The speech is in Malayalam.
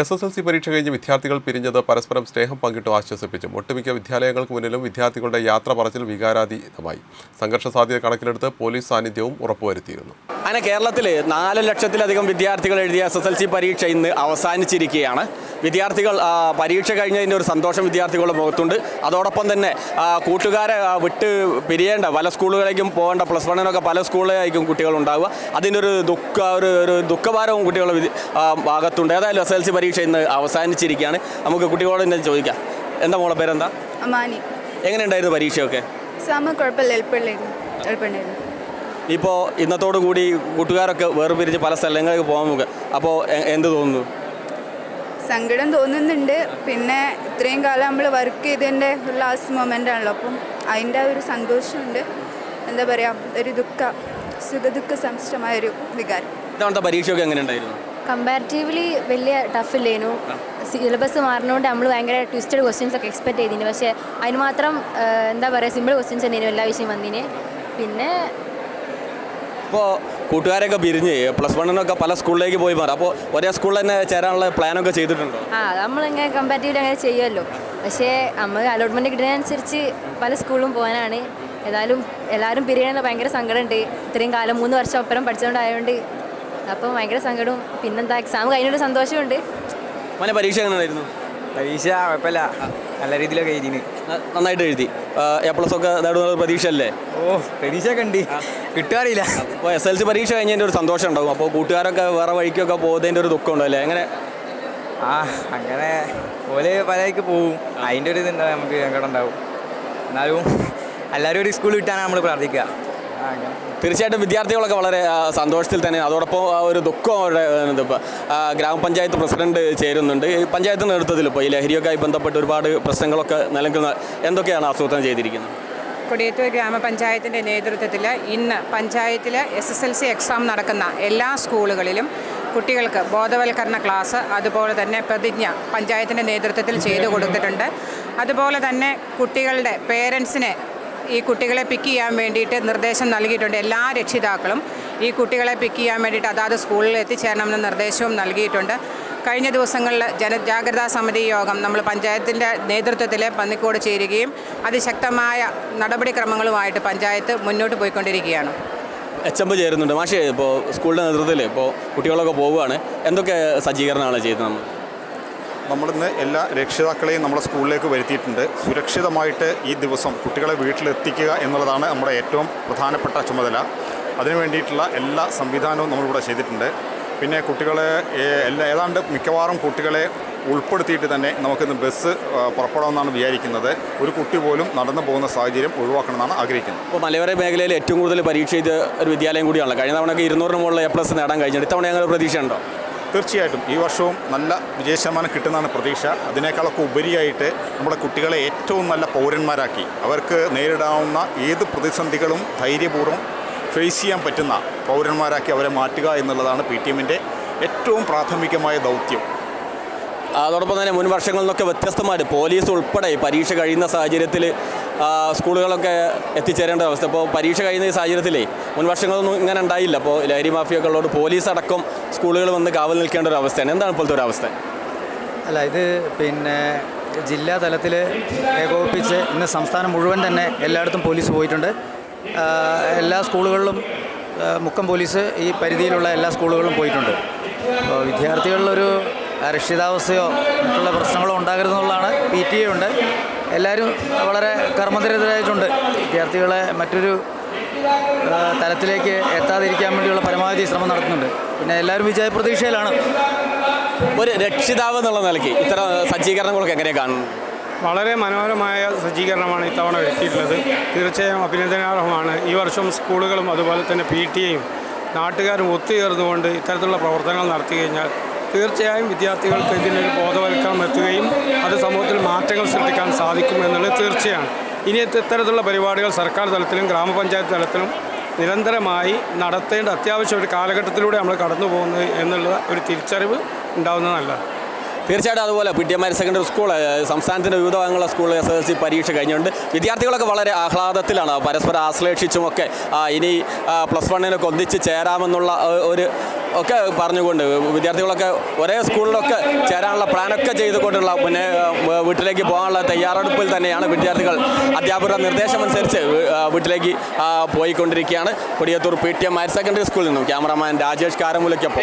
എസ് എസ് എൽ സി പരീക്ഷ കഴിഞ്ഞ് വിദ്യാർത്ഥികൾ പിരിഞ്ഞത് പരസ്പരം സ്നേഹം പങ്കിട്ടു ആശ്വസിപ്പിച്ചു. ഒട്ടുമിക്ക വിദ്യാലയങ്ങൾക്ക് മുന്നിലും വിദ്യാർത്ഥികളുടെ യാത്ര പറച്ചിൽ വികാരാതീതമായി. സംഘർഷ സാധ്യത കണക്കിലെടുത്ത് പോലീസ് സാന്നിധ്യവും ഉറപ്പുവരുത്തിയിരുന്നു. അങ്ങനെ കേരളത്തിൽ നാല് ലക്ഷത്തിലധികം വിദ്യാർത്ഥികൾ എഴുതിയ എസ് എസ് എൽ സി പരീക്ഷ ഇന്ന് അവസാനിച്ചിരിക്കുകയാണ്. വിദ്യാർത്ഥികൾ പരീക്ഷ കഴിഞ്ഞതിന്റെ ഒരു സന്തോഷം വിദ്യാർത്ഥികളുടെ മുഖത്തുണ്ട്. അതോടൊപ്പം തന്നെ കൂട്ടുകാരെ വിട്ട് പിരിയേണ്ട പല സ്കൂളുകളിലേക്കും പോകേണ്ട പ്ലസ് വണ്ണിനൊക്കെ പല സ്കൂളിലേക്കും കുട്ടികളുണ്ടാവുക അതിന്റെ ഒരു ദുഃഖ ഒരു ഒരു ദുഃഖഭാരവും കുട്ടികളുടെ ഭാഗത്തുണ്ട്. ഏതായാലും എസ് എൽ സി പരീക്ഷ ഇന്ന് അവസാനിച്ചിരിക്കുകയാണ്. നമുക്ക് കുട്ടികളോട് തന്നെ ചോദിക്കാം. എന്താ മോളെ പേരെന്താ? എങ്ങനെയുണ്ടായിരുന്നു പരീക്ഷയൊക്കെ? എക്സാം കുഴപ്പമില്ല എളുപ്പമുള്ളായിരുന്നു എളുപ്പമുണ്ടായിരുന്നു ഇപ്പോൾ ഇന്നത്തോടു കൂടി കൂട്ടുകാരൊക്കെ വേർപിരിഞ്ഞ് പല സ്ഥലങ്ങളിലേക്ക് പോകാൻ നോക്കുക അപ്പോൾ എന്ത് തോന്നുന്നു? സങ്കടം തോന്നുന്നുണ്ട്. പിന്നെ ഇത്രയും കാലം നമ്മൾ വർക്ക് ചെയ്തതിന്റെ ലാസ്റ്റ് മൊമെന്റ് ആണല്ലോ. അപ്പം അതിന്റെ ഒരു സന്തോഷമുണ്ട്. എന്താ പറയുക ഒരു ദുഃഖ സുഖദുഃഖ സംശയമായ ഒരു വികാരം. ഇത്തവണത്തെ പരീക്ഷയൊക്കെ എങ്ങനെ ഉണ്ടായിരുന്നു? കമ്പാരിറ്റീവ്ലി വലിയ ടഫ് ഇല്ലേനു. സിലബസ് മാറുന്നതുകൊണ്ട് നമ്മൾ ഭയങ്കര ട്വിസ്റ്റഡ് ക്വസ്റ്റ്യൻസ് ഒക്കെ എക്സ്പെക്ട് ചെയ്തിന് പക്ഷേ അതിന് മാത്രം എന്താ പറയുക സിമ്പിൾ ക്വസ്റ്റ്യൻസ് തന്നെയായിരുന്നു എല്ലാ വിഷയം വന്നിന്. പിന്നെ ഇപ്പോൾ കൂട്ടുകാരൊക്കെ പിരിഞ്ഞ് പ്ലസ് വണ്ണിനൊക്കെ പല സ്കൂളിലേക്ക് പോയി മാറും. അപ്പോൾ ഒരേ സ്കൂളിൽ തന്നെ ചേരാനുള്ള പ്ലാനൊക്കെ ചെയ്തിട്ടുണ്ടോ? ആ നമ്മളിങ്ങനെ കമ്പാരിറ്റീവ്ലി അങ്ങനെ ചെയ്യുമല്ലോ പക്ഷേ നമ്മൾ അലോട്ട്മെന്റ് കിട്ടുന്നതിനനുസരിച്ച് പല സ്കൂളിലും പോകാനാണ്. ഏതായാലും എല്ലാവരും പിരിയണമെന്ന് ഭയങ്കര സങ്കടമുണ്ട്. ഇത്രയും കാലം മൂന്ന് വർഷം ഒപ്പരം പഠിച്ചതുകൊണ്ടായതുകൊണ്ട് അപ്പം ഭയങ്കര സങ്കടവും. പിന്നെന്താ എക്സാം കഴിഞ്ഞൊരു സന്തോഷമുണ്ട് മോനെ പരീക്ഷ എങ്ങനെ ഉണ്ടായിരുന്നു പരീക്ഷ കുഴപ്പമില്ല. നല്ല രീതിയിലൊക്കെ എഴുതിന്. ന- നന്നായിട്ട് എഴുതി. എ പ്ലസ് ഒക്കെ നേടുന്ന പ്രതീക്ഷ അല്ലേ ഓ പരീക്ഷ ഉണ്ട്. കിട്ടുകാറില്ല അപ്പോൾ എസ് എൽ സി പരീക്ഷ കഴിഞ്ഞതിന്റെ ഒരു സന്തോഷം ഉണ്ടാവും. അപ്പോൾ കൂട്ടുകാരൊക്കെ വേറെ വഴിക്കൊക്കെ പോകുന്നതിന്റെ ഒരു ദുഃഖം ഉണ്ടല്ലേ? എങ്ങനെ? ആ അങ്ങനെ ഓൽ പലയ്ക്ക് പോവും. അതിന്റെ ഒരു ഇതുണ്ടാവും നമുക്ക് ഉണ്ടാവും. എന്നാലും എല്ലാവരും ഒരു സ്കൂൾ കിട്ടാനാണ് നമ്മൾ പ്രാർത്ഥിക്കുക. തീർച്ചയായിട്ടും വിദ്യാർത്ഥികളൊക്കെ വളരെ സന്തോഷത്തിൽ തന്നെ. അതോടൊപ്പം ഒരു ദുഃഖം അവരുടെ ഗ്രാമപഞ്ചായത്ത് പ്രസിഡന്റ് ചേരുന്നുണ്ട്. പഞ്ചായത്ത് നേതൃത്വത്തിൽ ഇപ്പോൾ ഈ ലഹരിയൊക്കെയായി ബന്ധപ്പെട്ട് ഒരുപാട് പ്രശ്നങ്ങളൊക്കെ നിലനിൽക്കുന്ന എന്തൊക്കെയാണ് ആസൂത്രണം ചെയ്തിരിക്കുന്നത്? കൊടിയത്തൂർ ഗ്രാമപഞ്ചായത്തിന്റെ നേതൃത്വത്തിൽ ഇന്ന് പഞ്ചായത്തിൽ S S L C exam നടക്കുന്ന എല്ലാ സ്കൂളുകളിലും കുട്ടികൾക്ക് ബോധവൽക്കരണ ക്ലാസ് അതുപോലെ തന്നെ പ്രതിജ്ഞ പഞ്ചായത്തിന്റെ നേതൃത്വത്തിൽ ചെയ്തു കൊടുത്തിട്ടുണ്ട്. അതുപോലെ തന്നെ കുട്ടികളുടെ പേരൻസിനെ ഈ കുട്ടികളെ പിക്ക് ചെയ്യാൻ വേണ്ടിയിട്ട് നിർദ്ദേശം നൽകിയിട്ടുണ്ട് എല്ലാ രക്ഷിതാക്കളും. ഈ കുട്ടികളെ പിക്ക് ചെയ്യാൻ വേണ്ടിയിട്ട് അതാത് സ്കൂളിൽ എത്തിച്ചേരണമെന്ന നിർദ്ദേശവും നൽകിയിട്ടുണ്ട്. കഴിഞ്ഞ ദിവസങ്ങളിൽ ജനജാഗ്രതാ സമിതി യോഗം നമ്മൾ പഞ്ചായത്തിന്റെ നേതൃത്വത്തിൽ പന്നിക്കോട് ചേരുകയും അതിശക്തമായ നടപടിക്രമങ്ങളുമായിട്ട് പഞ്ചായത്ത് മുന്നോട്ട് പോയിക്കൊണ്ടിരിക്കുകയാണ്. എച്ച് എം ചേരുന്നുണ്ട്. മാഷേ ഇപ്പോൾ സ്കൂളിന്റെ നേതൃത്വത്തിൽ ഇപ്പോൾ കുട്ടികളൊക്കെ പോവുകയാണ്. എന്തൊക്കെ സജ്ജീകരണമാണ് ചെയ്യുന്നത് നമ്മൾ? നമ്മളിന്ന് എല്ലാ രക്ഷിതാക്കളെയും നമ്മുടെ സ്കൂളിലേക്ക് വരുത്തിയിട്ടുണ്ട്. സുരക്ഷിതമായിട്ട് ഈ ദിവസം കുട്ടികളെ വീട്ടിലെത്തിക്കുക എന്നുള്ളതാണ് നമ്മുടെ ഏറ്റവും പ്രധാനപ്പെട്ട ചുമതല. അതിനു വേണ്ടിയിട്ടുള്ള എല്ലാ സംവിധാനവും നമ്മളിവിടെ ചെയ്തിട്ടുണ്ട്. പിന്നെ കുട്ടികളെ എല്ലാ ഏതാണ്ട് മിക്കവാറും കുട്ടികളെ ഉൾപ്പെടുത്തിയിട്ട് തന്നെ നമുക്കിന്ന് ബസ് പുറപ്പെടാമെന്നാണ് വിചാരിക്കുന്നത്. ഒരു കുട്ടി പോലും നടന്നു പോകുന്ന സാഹചര്യം ഒഴിവാക്കണമെന്നാണ് ആഗ്രഹിക്കുന്നത്. ഇപ്പോൾ മലയോര മേഖലയിൽ ഏറ്റവും കൂടുതൽ പരീക്ഷ ചെയ്ത ഒരു വിദ്യാലയം കൂടിയാണല്ലോ. കഴിഞ്ഞ തവണയൊക്കെ ഇരുന്നൂറിന് മുകളിൽ എ പ്ലസ് നേടാൻ കഴിഞ്ഞിട്ട് ഇത്തവണ ഞങ്ങൾ പ്രതീക്ഷയുണ്ടോ? തീർച്ചയായിട്ടും ഈ വർഷവും നല്ല വിജയശതമാനം കിട്ടുന്നതാണ് പ്രതീക്ഷ. അതിനേക്കാളൊക്കെ ഉപരിയായിട്ട് നമ്മുടെ കുട്ടികളെ ഏറ്റവും നല്ല പൗരന്മാരാക്കി. അവർക്ക് നേരിടാവുന്ന ഏത് പ്രതിസന്ധികളും ധൈര്യപൂർവം ഫേസ് ചെയ്യാൻ പറ്റുന്ന പൗരന്മാരാക്കി അവരെ മാറ്റുക എന്നുള്ളതാണ് പി ടി എമ്മിന്റെ ഏറ്റവും പ്രാഥമികമായ ദൗത്യം. അതോടൊപ്പം തന്നെ മുൻ വർഷങ്ങളിൽ നിന്നൊക്കെ വ്യത്യസ്തമായിട്ട് പോലീസ് ഉൾപ്പെടെ പരീക്ഷ കഴിയുന്ന സാഹചര്യത്തിൽ സ്കൂളുകളൊക്കെ എത്തിച്ചേരേണ്ട അവസ്ഥ. ഇപ്പോൾ പരീക്ഷ കഴിയുന്ന ഈ സാഹചര്യത്തിലേ മുൻ വർഷങ്ങളൊന്നും ഇങ്ങനെ ഉണ്ടായില്ല. അപ്പോൾ ലഹരി മാഫിയകളോട് പോലീസ് അടക്കം സ്കൂളുകൾ വന്ന് കാവൽ നിൽക്കേണ്ട ഒരു അവസ്ഥയാണ്. എന്താണ് ഇപ്പോഴത്തെ ഒരു അവസ്ഥ? അല്ല ഇത് പിന്നെ ജില്ലാ തലത്തിൽ ഏകോപിപ്പിച്ച് ഇന്ന് സംസ്ഥാനം മുഴുവൻ തന്നെ എല്ലായിടത്തും പോലീസ് പോയിട്ടുണ്ട്. എല്ലാ സ്കൂളുകളിലും മുക്കം പോലീസ് ഈ പരിധിയിലുള്ള എല്ലാ സ്കൂളുകളിലും പോയിട്ടുണ്ട്. അപ്പോൾ വിദ്യാർത്ഥികളിലൊരു അരക്ഷിതാവസ്ഥയോ മറ്റുള്ള പ്രശ്നങ്ങളോ ഉണ്ടാകരുതെന്നുള്ളതാണ് പി ടി എ ഉണ്ട്. എല്ലാവരും വളരെ കർമ്മനിരതരായിട്ടുണ്ട്. വിദ്യാർത്ഥികളെ മറ്റൊരു തലത്തിലേക്ക് എത്താതിരിക്കാൻ വേണ്ടിയുള്ള പരമാവധി ശ്രമം നടത്തുന്നുണ്ട്. പിന്നെ എല്ലാവരും വിജയ പ്രതീക്ഷയിലാണ്. ഒരു രക്ഷിതാവ് എന്നുള്ള നിലയ്ക്ക് ഇത്തരം സജ്ജീകരണങ്ങളൊക്കെ എങ്ങനെ കാണുന്നത്? വളരെ മനോഹരമായ സജ്ജീകരണമാണ് ഇത്തവണ വരുത്തിയിട്ടുള്ളത്. തീർച്ചയായും അഭിനന്ദനാർഹമാണ്. ഈ വർഷം സ്കൂളുകളും അതുപോലെ തന്നെ പി ടി എയും നാട്ടുകാരും ഒത്തുചേർന്നുകൊണ്ട് ഇത്തരത്തിലുള്ള പ്രവർത്തനങ്ങൾ നടത്തി കഴിഞ്ഞാൽ തീർച്ചയായും വിദ്യാർത്ഥികൾക്ക് ഇതിനൊരു ബോധവൽക്കരണം എത്തുകയും അത് സമൂഹത്തിൽ മാറ്റങ്ങൾ സൃഷ്ടിക്കാൻ സാധിക്കും എന്നുള്ളത് തീർച്ചയാണ്. ഇനി ഇത്തരത്തിലുള്ള പരിപാടികൾ സർക്കാർ തലത്തിലും ഗ്രാമപഞ്ചായത്ത് തലത്തിലും നിരന്തരമായി നടത്തേണ്ട അത്യാവശ്യം ഒരു കാലഘട്ടത്തിലൂടെ നമ്മൾ കടന്നു പോകുന്നത് എന്നുള്ള ഒരു തിരിച്ചറിവ് ഉണ്ടാകുന്നതല്ല തീർച്ചയായിട്ടും അതുപോലെ P T M higher secondary school സംസ്ഥാനത്തിന്റെ വിവിധ ഭാഗങ്ങളിലെ സ്കൂളിൽ എസ് എസ് എൽ സി പരീക്ഷ കഴിഞ്ഞുകൊണ്ട് വിദ്യാർത്ഥികളൊക്കെ വളരെ ആഹ്ലാദത്തിലാണ്. പരസ്പരം ആശ്ലേഷിച്ചുമൊക്കെ ഇനി പ്ലസ് വണ്ണിനൊക്കെ ഒന്നിച്ച് ചേരാമെന്നുള്ള ഒരു ഒക്കെ പറഞ്ഞുകൊണ്ട് വിദ്യാർത്ഥികളൊക്കെ ഒരേ സ്കൂളിലൊക്കെ ചേരാനുള്ള പ്ലാനൊക്കെ ചെയ്തുകൊണ്ടുള്ള പിന്നെ വീട്ടിലേക്ക് പോകാനുള്ള തയ്യാറെടുപ്പിൽ തന്നെയാണ് വിദ്യാർത്ഥികൾ അധ്യാപകരുടെ നിർദ്ദേശമനുസരിച്ച് വീട്ടിലേക്ക് പോയിക്കൊണ്ടിരിക്കുകയാണ്. Kodiyathur P T M higher secondary സ്കൂളിൽ നിന്നും ക്യാമറാമാൻ രാജേഷ് കാരമുലയ്ക്കൊപ്പം.